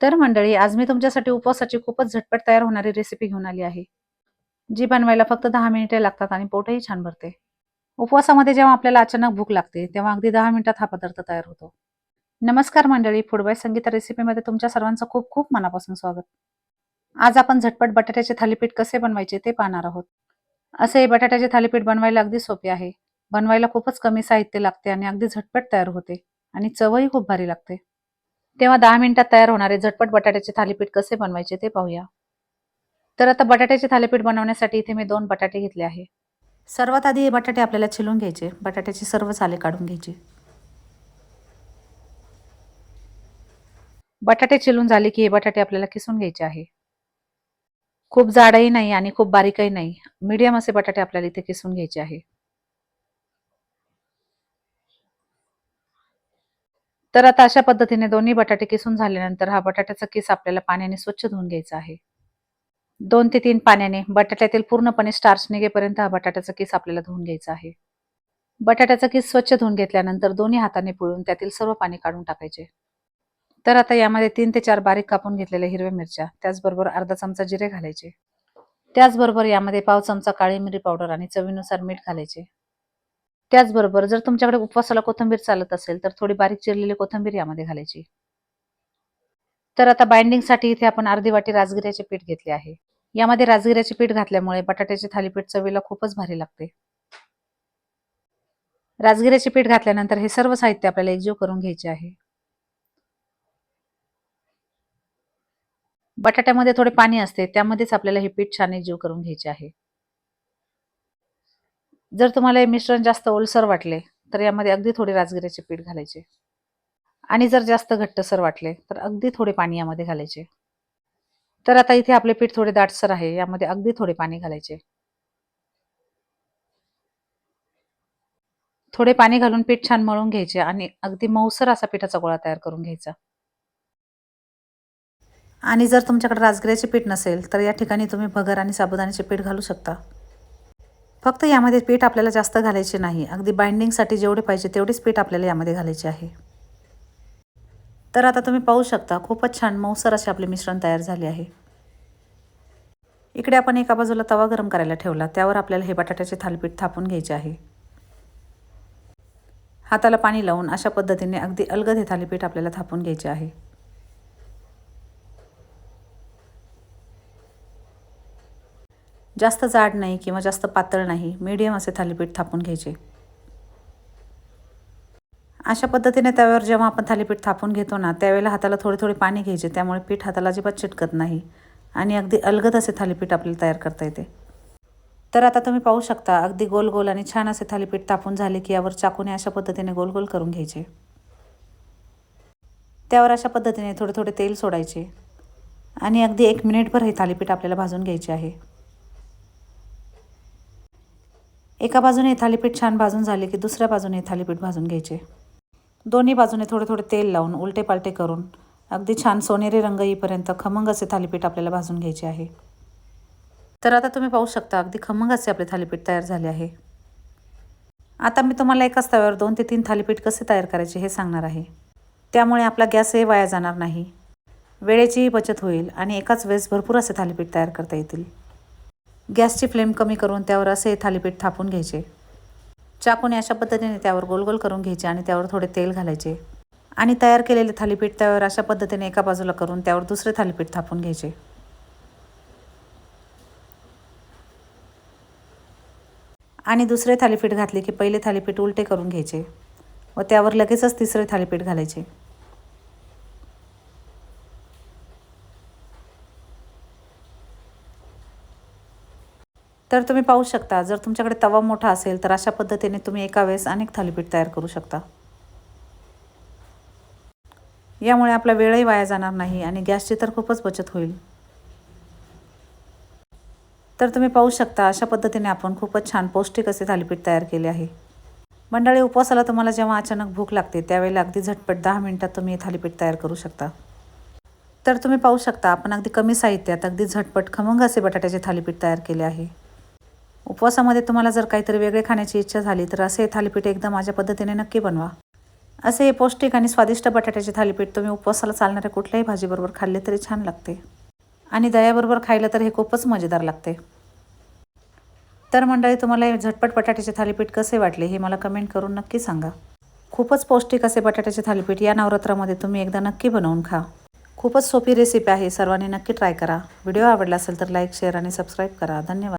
तर मंडळी आज मी तुमच्यासाठी उपवासाची खूपच झटपट तयार होणारी रेसिपी घेऊन आली आहे. जी बनवायला फक्त दहा मिनिटे लागतात आणि पोटही छान भरते. उपवासामध्ये जेव्हा आपल्याला अचानक भूक लागते तेव्हा अगदी दहा मिनिटात हा पदार्थ तयार होतो. नमस्कार मंडळी फुडबाय संगीता रेसिपीमध्ये तुमच्या सर्वांचं खूप खूप मनापासून स्वागत. आज आपण झटपट बटाट्याचे थालीपीठ कसे बनवायचे ते पाहणार आहोत. असे हे बटाट्याचे थालीपीठ बनवायला अगदी सोपे आहे. बनवायला खूपच कमी साहित्य लागते आणि अगदी झटपट तयार होते आणि चवही खूप भारी लागते. तेव्हा दहा मिनिटात तयार होणारे झटपट बटाट्याचे थालीपीठ कसे बनवायचे ते पाहूया. तर आता बटाट्याचे थालीपीठ बनवण्यासाठी इथे मी दोन बटाटे घेतले आहे. सर्वात आधी हे बटाटे आपल्याला छिलून घ्यायचे. बटाट्याची सर्व साले काढून घ्यायची. बटाटे चिलून झाले की हे बटाटे आपल्याला किसून घ्यायचे आहे. खूप जाडही नाही आणि खूप बारीकही नाही. मीडियम असे बटाटे आपल्याला इथे किसून घ्यायचे आहे. तर आता अशा पद्धतीने दोन्ही बटाटे किसून झाल्यानंतर हा बटाट्याचा किस आपल्याला पाण्याने स्वच्छ धुवून घ्यायचा आहे. दोन ते तीन पाण्याने बटाट्यातील पूर्णपणे स्टार्च निघेपर्यंत हा बटाट्याचा किस आपल्याला धुवून घ्यायचा आहे. बटाट्याचा किस स्वच्छ धुवून घेतल्यानंतर दोन्ही हाताने पिळून त्यातील सर्व पाणी काढून टाकायचे. तर आता यामध्ये तीन ते चार बारीक कापून घेतलेल्या हिरव्या मिरच्या त्याचबरोबर अर्धा चमचा जिरे घालायचे. त्याचबरोबर यामध्ये पाव चमचा काळी मिरी पावडर आणि चवीनुसार मीठ घालायचे. त्याचबरोबर जर तुमच्याकडे उपवासाला कोथिंबीर चालत असेल तर थोडी बारीक चिरलेली कोथिंबीर यामध्ये घालायची. तर आता बाइंडिंगसाठी इथे आपण अर्धी वाटी राजगिऱ्याचे पीठ घेतले आहे. यामध्ये राजगिऱ्याचे पीठ घातल्यामुळे बटाट्याचे थालीपीठ चवीला खूपच भारी लागते. राजगिऱ्याचे पीठ घातल्यानंतर हे सर्व साहित्य आपल्याला एकजीव करून घ्यायचे आहे. बटाट्यामध्ये थोडे पाणी असते त्यामध्येच आपल्याला हे पीठ छान एकजीव करून घ्यायचे आहे. जर तुम्हाला हे मिश्रण जास्त ओलसर वाटले तर यामध्ये अगदी थोडे राजगिऱ्याचे पीठ घालायचे. आणि जर जास्त घट्टसर वाटले तर अगदी थोडे पाणी यामध्ये घालायचे. तर आता इथे आपले पीठ थोडे दाटसर आहे यामध्ये अगदी थोडे पाणी घालायचे. थोडे पाणी घालून पीठ छान मळून घ्यायचे आणि अगदी मऊसर असा पिठाचा गोळा तयार करून घ्यायचा. आणि जर तुमच्याकडे राजगिऱ्याचे पीठ नसेल तर या ठिकाणी तुम्ही भगर आणि साबुदाण्याचे पीठ घालू शकता. फक्त यामध्ये पीठ आपल्याला जास्त घालायचे नाही. अगदी बाइंडिंगसाठी जेवढे पाहिजे तेवढेच पीठ आपल्याला यामध्ये घालायचे आहे. तर आता तुम्ही पाहू शकता खूपच छान मऊसर असे आपले मिश्रण तयार झाले आहे. इकडे आपण एका बाजूला तवा गरम करायला ठेवला. त्यावर आपल्याला हे बटाट्याचे थालीपीठ थापून घ्यायचे आहे. हाताला पाणी लावून अशा पद्धतीने अगदी अलगद हे थालीपीठ आपल्याला थापून घ्यायचे आहे. जास्त जाड नाही किंवा जास्त पातळ नाही मीडियम असे थालीपीठ थापून घ्यायचे. अशा पद्धतीने त्यावर जेव्हा आपण थालीपीठ थापून घेतो ना त्यावेळेला हाताला थोडे थोडे पाणी घ्यायचे. त्यामुळे पीठ हाताला अजिबात चिटकत नाही आणि अगदी अलगद असे थालीपीठ आपल्याला तयार करता येते. तर आता तुम्ही पाहू शकता अगदी गोल गोल आणि छान असे थालीपीठ तापून झाले की यावर चाकूने अशा पद्धतीने गोल गोल करून घ्यायचे. त्यावर अशा पद्धतीने थोडे थोडे तेल सोडायचे आणि अगदी एक मिनिटभर हे थालीपीठ आपल्याला भाजून घ्यायचे आहे. एका बाजूने थालीपीठ छान भाजून झाले की दुसऱ्या बाजूने थालीपीठ भाजून घ्यायचे. दोन्ही बाजूने थोडे थोडे तेल लावून उलटे पालटे करून अगदी छान सोनेरी रंग येईपर्यंत खमंग असे थालीपीठ आपल्याला भाजून घ्यायचे आहे. तर आता तुम्ही पाहू शकता अगदी खमंग असे आपले थालीपीठ तयार झाले आहे. आता मी तुम्हाला एकाच तव्यावर दोन ते तीन थालीपीठ कसे तयार करायचे हे सांगणार आहे. त्यामुळे आपला गॅसही वाया जाणार नाही. वेळेचीही बचत होईल आणि एकाच वेळेस भरपूर असे थालीपीठ तयार करता येतील. गॅसची फ्लेम कमी करून त्यावर असे थालीपीठ थापून घ्यायचे. चाकूने अशा पद्धतीने त्यावर गोल गोल करून घ्यायचे आणि त्यावर थोडे तेल घालायचे. आणि तयार केलेले थालीपीठ त्यावर अशा पद्धतीने एका बाजूला करून त्यावर दुसरे थालीपीठ थापून घ्यायचे. आणि दुसरे थालीपीठ घातले की पहिले थालीपीठ उलटे करून घ्यायचे व त्यावर लगेचच तिसरे थालीपीठ घालायचे. तर तुम्ही पाहू शकता जर तुमच्याकडे तवा मोठा असेल तर अशा पद्धतीने तुम्ही एका वेळेस अनेक थालीपीठ तयार करू शकता. यामुळे आपला वेळही वाया जाणार नाही आणि गॅसची तर खूपच बचत होईल. तर तुम्ही पाहू शकता अशा पद्धतीने आपण खूपच छान पौष्टिक असे थालीपीठ तयार केले आहे. मंडळी उपवासाला तुम्हाला जेव्हा अचानक भूक लागते त्यावेळेला अगदी झटपट दहा मिनिटात तुम्ही हे थालीपीठ तयार करू शकता. तर तुम्ही पाहू शकता आपण अगदी कमी साहित्यात अगदी झटपट खमंग असे बटाट्याचे थालीपीठ तयार केले आहे. उपवासामध्ये तुम्हाला जर काहीतरी वेगळे खाण्याची इच्छा झाली तर असे थालीपीठ एकदा माझ्या पद्धतीने नक्की बनवा. असे हे पौष्टिक आणि स्वादिष्ट बटाट्याचे थालीपीठ तुम्ही उपवासाला चालणाऱ्या कुठल्याही भाजीबरोबर खाल्ले तरी छान लागते. आणि दह्याबरोबर खायला तर हे खूपच मजेदार लागते. तर मंडळी तुम्हाला हे झटपट बटाट्याचे थालीपीठ कसे वाटले हे मला कमेंट करून नक्की सांगा. खूपच पौष्टिक असे बटाट्याचे थालीपीठ या नवरात्रामध्ये तुम्ही एकदा नक्की बनवून खा. खूपच सोपी रेसिपी आहे सर्वांनी नक्की ट्राय करा. व्हिडिओ आवडला असेल तर लाईक शेअर आणि सबस्क्राईब करा. धन्यवाद.